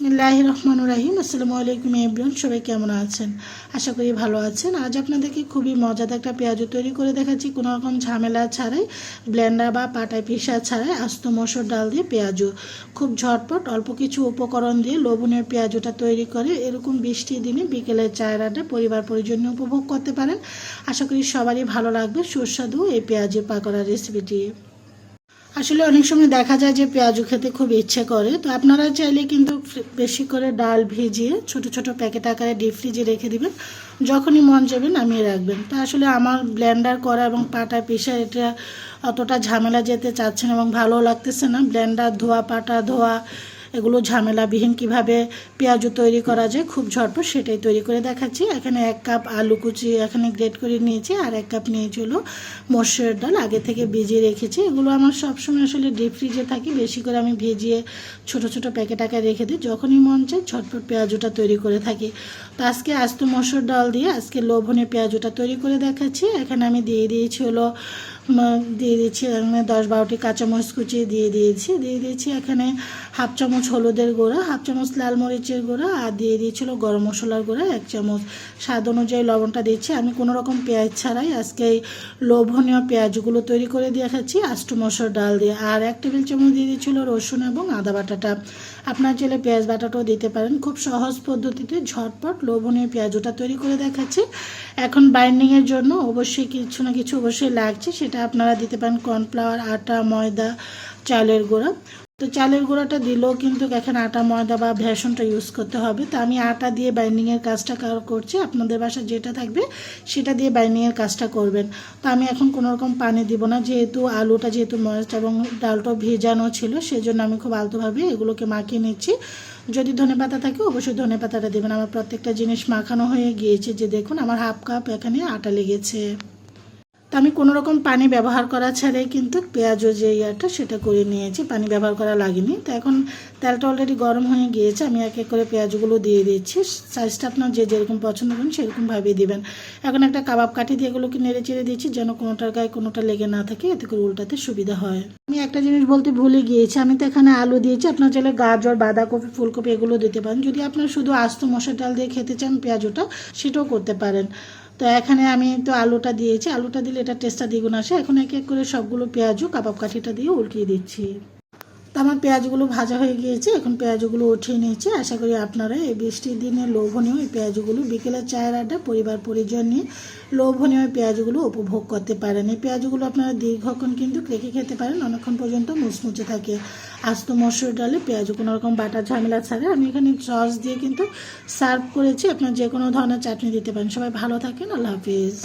বিসমিল্লাহ রহমান রাহিম আসসালামু আলাইকুম এভরিওয়ান সবাই কেমন আছেন? আশা করি ভালো আছেন। আজ আপনাদেরকে খুবই মজাদার একটা পেঁয়াজু তৈরি করে দেখাচ্ছি। কোনো রকম ঝামেলা ছাড়াই ব্লেন্ডার বা পাটায় পিসা ছাড়াই আস্ত মসুর ডাল দিয়ে পেঁয়াজু। খুব ঝটপট অল্প কিছু উপকরণ দিয়ে লবণের পেঁয়াজুটা তৈরি করে এরকম বৃষ্টির দিনে বিকেলের চায়ের আড্ডা পরিবার পরিজন্য উপভোগ করতে পারেন। আশা করি সবারই ভালো লাগবে, সুস্বাদু এই পেঁয়াজের পাকোড়া রেসিপিটি আসলে অনেক সময় দেখা যায় যে পেঁয়াজু খেতে খুব ইচ্ছে করে, তো আপনারা চাইলে কিন্তু বেশি করে ডাল ভিজিয়ে ছোট ছোট প্যাকেট আকারে ডিপ ফ্রিজে রেখে দেবেন। যখনই মন যাবে নামিয়ে রাখবেন। তা আসলে আমার ব্ল্যান্ডার করা এবং পাটা পিসা এটা অতটা ঝামেলা যেতে চাচ্ছেন এবং ভালো লাগতেছে না। ব্ল্যান্ডার ধোয়া পাটা ধোয়া এগুলো ঝামেলাবিহীন কীভাবে পেঁয়াজু তৈরি করা যায়, খুব ঝটপট সেটাই তৈরি করে দেখাচ্ছি। এখানে এক কাপ আলু কুচি এখানে গ্রেট করে নিয়েছি আর এক কাপ নিয়েছি হলো মসুরের ডাল, আগে থেকে ভিজিয়ে রেখেছি। এগুলো আমার সবসময় আসলে ডিপ ফ্রিজে থাকি, বেশি করে আমি ভিজিয়ে ছোট ছোট প্যাকেট আকারে রেখে দিই, যখনই মন চায় ঝটপট পেঁয়াজুটা তৈরি করে থাকি। তো আজকে আস্ত মসুর ডাল দিয়ে আজকে লোভনে পেঁয়াজুটা তৈরি করে দেখাচ্ছি। এখানে আমি দিয়ে দিয়েছি হলো দিয়ে দিয়েছি এখানে দশ বারোটি কাঁচামরিচ কুচি দিয়ে দিয়েছি। দিয়ে দিয়েছি এখানে হাফ চামচ হলুদের গুঁড়া, হাফ চামচ লাল মরিচের গুঁড়া আর দিয়ে দিয়েছিল গরম মশলার গুঁড়া, এক চামচ স্বাদ অনুযায়ী লবণটা দিচ্ছি আমি কোনো রকম পেঁয়াজ ছাড়াই আজকে এই লোভনীয় পেঁয়াজগুলো তৈরি করে দেখাচ্ছি আষ্ট মসুর ডাল দিয়ে। আর এক টেবিল চামচ দিয়ে দিয়েছিল রসুন এবং আদা বাটাটা। আপনার চাইলে পেঁয়াজ বাটাটাও দিতে পারেন। খুব সহজ পদ্ধতিতে ঝটপট লোভনীয় পেঁয়াজটা তৈরি করে দেখাচ্ছি এখন বাইন্ডিংয়ের জন্য অবশ্যই কিছু না কিছু অবশ্যই লাগছে, সেটা আপনারা দিতে পারেন কর্নফ্লাওয়ার, আটা, ময়দা, চালের গুঁড়া। তো চালের গুঁড়াটা দিলেও কিন্তু এখানে আটা, ময়দা বা ভেষনটা ইউজ করতে হবে। তো আমি আটা দিয়ে বাইন্ডিংয়ের কাজটা কার- করছি। আপনাদের বাসা যেটা থাকবে সেটা দিয়ে বাইন্ডিংয়ের কাজটা করবেন। তো আমি এখন কোনো রকম পানি দিব না। যেহেতু আলুটা, যেহেতু মরিচ এবং ডালটাও ভেজানো ছিল, সেজন্য আমি খুব আলতোভাবে এগুলোকে মাখিয়ে নিচ্ছি। যদি ধনে পাতা থাকে অবশ্যই ধনে পাতাটা দেবেন। আমার প্রত্যেকটা জিনিস মাখানো হয়ে গিয়েছে। যে দেখুন, আমার হাফ কাপ এখানে আটা লেগেছে। তো আমি কোনো রকম পানি ব্যবহার করা ছাড়াই কিন্তু পেঁয়াজও যে ইয়াটা সেটা করে নিয়েছি। পানি ব্যবহার করা লাগেনি। তো এখন তেলটা অলরেডি গরম হয়ে গিয়েছে। আমি এক এক করে পেঁয়াজগুলো দিয়ে দিচ্ছি। সাইজটা আপনার যে যেরকম পছন্দ করেন সেরকমভাবেই দেবেন। এখন একটা কাবাব কাঠি দিয়ে এগুলোকে নেড়ে চেড়ে দিচ্ছি যেন কোনোটার গায়ে কোনোটা লেগে না থাকে। এতে করে উল্টাতে সুবিধা হয়। আমি একটা জিনিস বলতে ভুলে গিয়েছি। আমি তো এখানে আলু দিয়েছি। আপনার চাইলে গাজর, বাঁধাকপি, ফুলকপি এগুলো দিতে পারেন। যদি আপনার শুধু আস্ত মশার ডাল দিয়ে খেতে চান পেঁয়াজটা, সেটাও করতে পারেন। তো এখানে আমি তো আলুটা দিয়েছি। আলুটা দিলে এটা টেস্টটা দ্বিগুণ আসে। এখন এক এক করে সবগুলো পেঁয়াজও কাবাব কাঠিটা দিয়ে উল্টিয়ে দিচ্ছি। তো আমার পেঁয়াজগুলো ভাজা হয়ে গিয়েছে, এখন পেঁয়াজগুলো উঠিয়ে নিয়েছি। আশা করি আপনারা এই বৃষ্টির দিনে লোভনীয় এই পেঁয়াজগুলো, বিকেলের চায়ের আড্ডা, পরিবার, পরিজন নিয়ে লোভনীয় পেঁয়াজগুলো উপভোগ করতে পারেন। এই পেঁয়াজগুলো আপনারা দীর্ঘক্ষণ কিন্তু রেখে খেতে পারেন, অনেকক্ষণ পর্যন্ত মুচমুচে থাকে। আস্ত মসুর ডালে পেঁয়াজ, কোনো রকম বাটার ঝামেলা ছাড়া। আমি এখানে সস দিয়ে কিন্তু সার্ভ করেছি, আপনার যে কোনো ধরনের চাটনি দিতে পারেন। সবাই ভালো থাকেন, আল্লাহ হাফিজ।